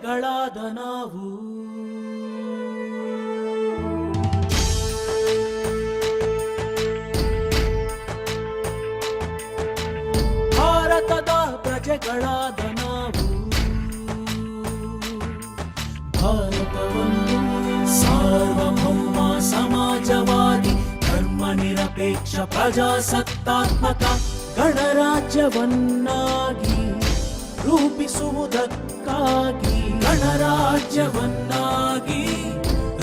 ಪ್ರಜೆಗಳಾದ ನಾವು. ಭಾರತದ ಪ್ರಜೆಗಳಾದ ನಾವು. ಭಾರತವನ್ನು ಸಾರ್ವಭೌಮ ಸಮಾಜವಾದಿ ಧರ್ಮ ನಿರಪೇಕ್ಷ ಪ್ರಜಾಸತ್ತಾತ್ಮಕ ಗಣರಾಜ್ಯವನ್ನಾಗಿ ರೂಪಿಸುವುದಕ್ಕಾಗಿ ಗಣರಾಜ್ಯವನ್ನಾಗಿ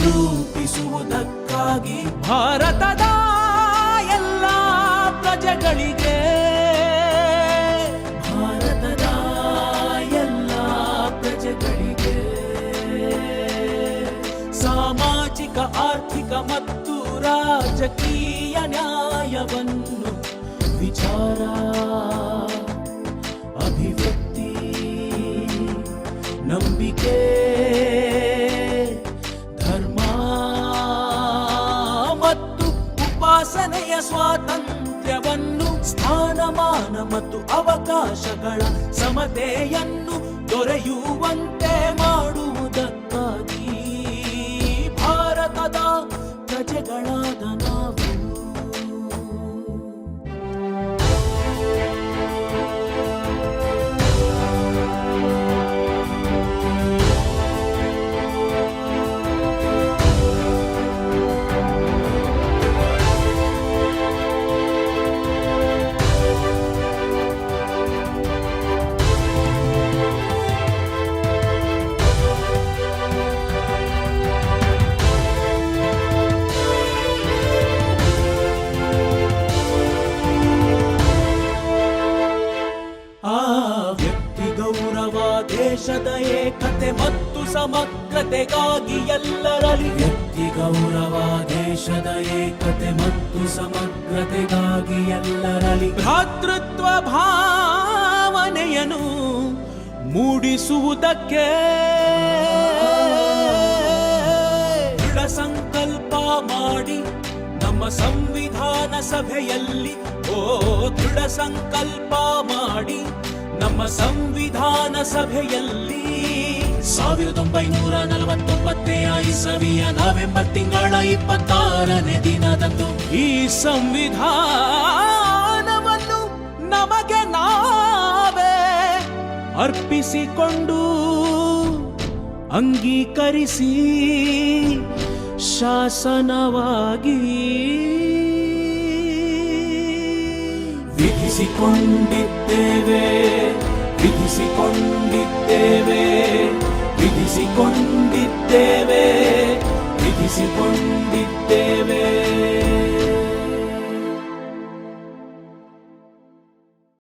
ರೂಪಿಸುವುದಕ್ಕಾಗಿ ಭಾರತದ ಎಲ್ಲ ಪ್ರಜೆಗಳಿಗೆ ಭಾರತದ ಎಲ್ಲ ಪ್ರಜೆಗಳಿಗೆ ಸಾಮಾಜಿಕ, ಆರ್ಥಿಕ ಮತ್ತು ರಾಜಕೀಯ ನ್ಯಾಯವನ್ನು ವಿಚಾರ ನಂಬಿಕೆ ಧರ್ಮ ಮತ್ತು ಉಪಾಸನೆಯ ಸ್ವಾತಂತ್ರ್ಯವನ್ನು ಸ್ಥಾನಮಾನ ಮತ್ತು ಅವಕಾಶಗಳ ಸಮತೆಯನ್ನು ದೊರೆಯುವಂತೆ ಮಾಡುವುದಕ್ಕಾಗಿ ವ್ಯಕ್ತಿ ಗೌರವ ದೇಶದ ಏಕತೆ ಮತ್ತು ಸಮಗ್ರತೆಗಾಗಿ ಎಲ್ಲರಲ್ಲಿ ವ್ಯಕ್ತಿ ಗೌರವ ದೇಶದ ಏಕತೆ ಮತ್ತು ಸಮಗ್ರತೆಗಾಗಿ ಎಲ್ಲರಲ್ಲಿ ಭ್ರಾತೃತ್ವ ಭಾವನೆಯನ್ನು ಮೂಡಿಸುವುದಕ್ಕೆ ಸಂಕಲ್ಪ ಮಾಡಿ ನಮ್ಮ ಸಂವಿಧಾನ ಸಭೆಯಲ್ಲಿ ಓ ದೃಢ ಸಂಕಲ್ಪ ಮಾಡಿ ನಮ್ಮ ಸಂವಿಧಾನ ಸಭೆಯಲ್ಲಿ ಸಾವಿರದ ಒಂಬೈನೂರ ನಲವತ್ತೊಂಬತ್ತೇ ಇಸವಿಯ ನವೆಂಬರ್ ತಿಂಗಳ ಇಪ್ಪತ್ತಾರನೇ ದಿನದಂದು ಈ ಸಂವಿಧಾನವನ್ನು ನಮಗೆ ನಾವೇ ಅರ್ಪಿಸಿಕೊಂಡು ಅಂಗೀಕರಿಸಿ ಶಾಸನವಾಗಿ ವಿಧಿಸಿಕೊಂಡಿದ್ದೇವೆ ವಿಧಿಸಿಕೊಂಡಿದ್ದೇವೆ ವಿಧಿಸಿಕೊಂಡಿದ್ದೇವೆ ವಿಧಿಸಿಕೊಂಡಿದ್ದೇವೆ.